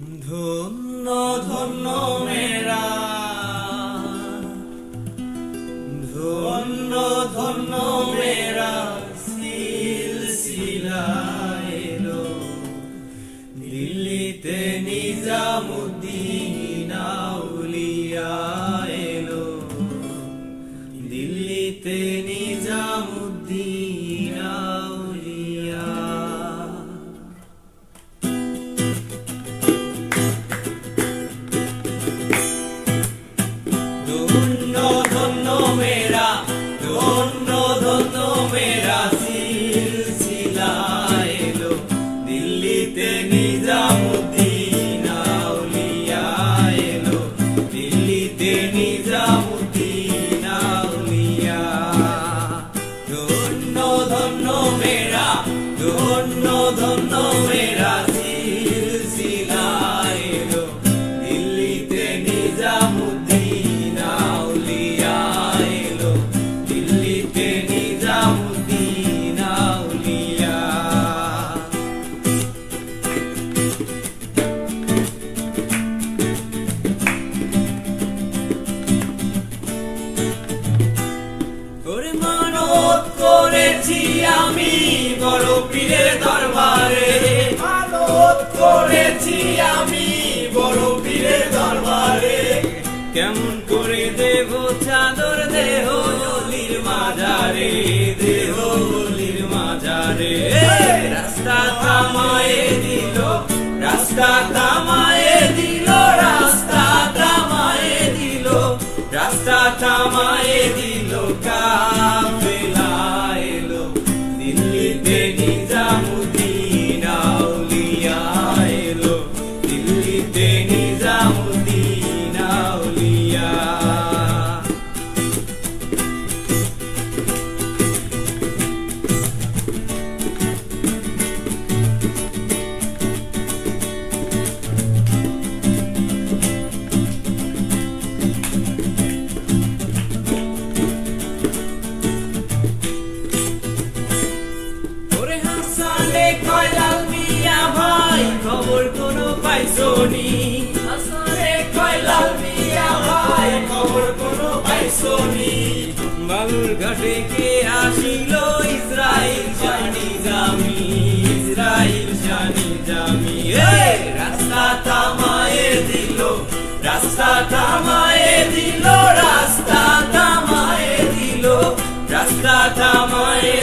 ধন্য ধন্য মেরা। ধন্য ধন্য মেরা সিলসিলা এলো। দিল্লিতে নিজামুদ্দিন করেছি আমি বড় পীরের দরবারে। কেমন করে দেব চাদর দেহ অলির মাজারে, দেহ অলির মাজারে। রাস্তা থামায় দিল, রাস্তা থামায়ে পাইছনি বালুর ঘাটে কে আসিল? ইসরাইল জানি জামি ইসরাইল জানি জামি। রাস্তা থামায়ে দিল, রাস্তা থামায়ে দিল, রাস্তা থামায়ে দিল, রাস্তা থামায়ে